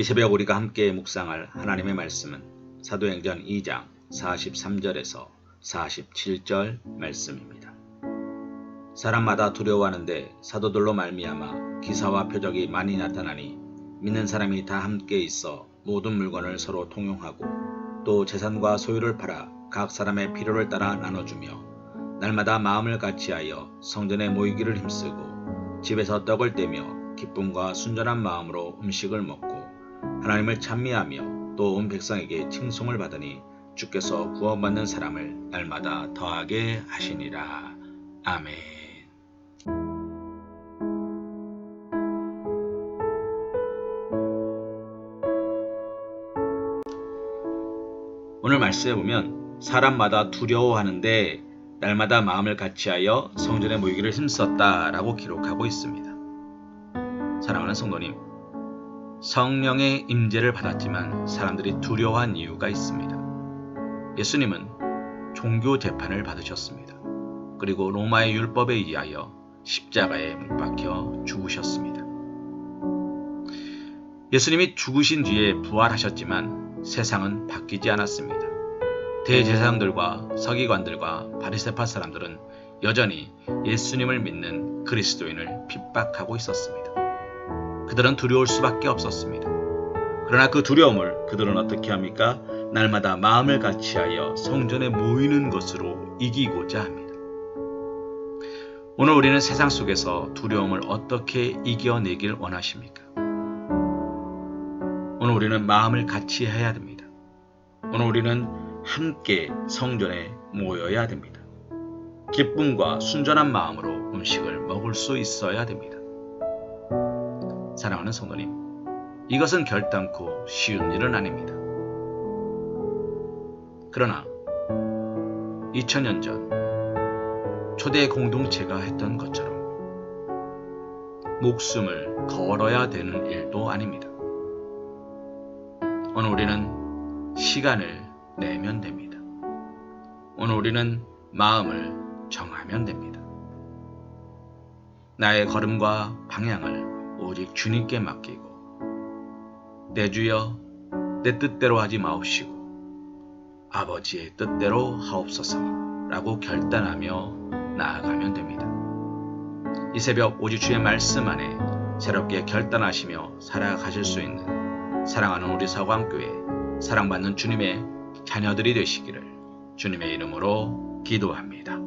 이 새벽 우리가 함께 묵상할 하나님의 말씀은 사도행전 2장 43절에서 47절 말씀입니다. 사람마다 두려워하는데 사도들로 말미암아 기사와 표적이 많이 나타나니 믿는 사람이 다 함께 있어 모든 물건을 서로 통용하고 또 재산과 소유를 팔아 각 사람의 필요를 따라 나눠주며 날마다 마음을 같이하여 성전에 모이기를 힘쓰고 집에서 떡을 떼며 기쁨과 순전한 마음으로 음식을 먹고 하나님을 찬미하며 또 온 백성에게 칭송을 받으니 주께서 구원받는 사람을 날마다 더하게 하시니라. 아멘. 오늘 말씀에 보면 사람마다 두려워하는데 날마다 마음을 같이하여 성전에 모이기를 힘썼다라고 기록하고 있습니다. 사랑하는 성도님, 성령의 임재를 받았지만 사람들이 두려워한 이유가 있습니다. 예수님은 종교 재판을 받으셨습니다. 그리고 로마의 율법에 의하여 십자가에 못 박혀 죽으셨습니다. 예수님이 죽으신 뒤에 부활하셨지만 세상은 바뀌지 않았습니다. 대제사장들과 서기관들과 바리새파 사람들은 여전히 예수님을 믿는 그리스도인을 핍박하고 있었습니다. 그들은 두려울 수밖에 없었습니다. 그러나 그 두려움을 그들은 어떻게 합니까? 날마다 마음을 같이하여 성전에 모이는 것으로 이기고자 합니다. 오늘 우리는 세상 속에서 두려움을 어떻게 이겨내길 원하십니까? 오늘 우리는 마음을 같이 해야 됩니다. 오늘 우리는 함께 성전에 모여야 됩니다. 기쁨과 순전한 마음으로 음식을 먹을 수 있어야 됩니다. 사랑하는 성도님, 이것은 결단코 쉬운 일은 아닙니다. 그러나 2000년 전 초대 공동체가 했던 것처럼 목숨을 걸어야 되는 일도 아닙니다. 오늘 우리는 시간을 내면 됩니다. 오늘 우리는 마음을 정하면 됩니다. 나의 걸음과 방향을 오직 주님께 맡기고 내 주여 내 뜻대로 하지 마옵시고 아버지의 뜻대로 하옵소서라고 결단하며 나아가면 됩니다. 이 새벽 오직 주의 말씀 안에 새롭게 결단하시며 살아가실 수 있는 사랑하는 우리 서광교회 사랑받는 주님의 자녀들이 되시기를 주님의 이름으로 기도합니다.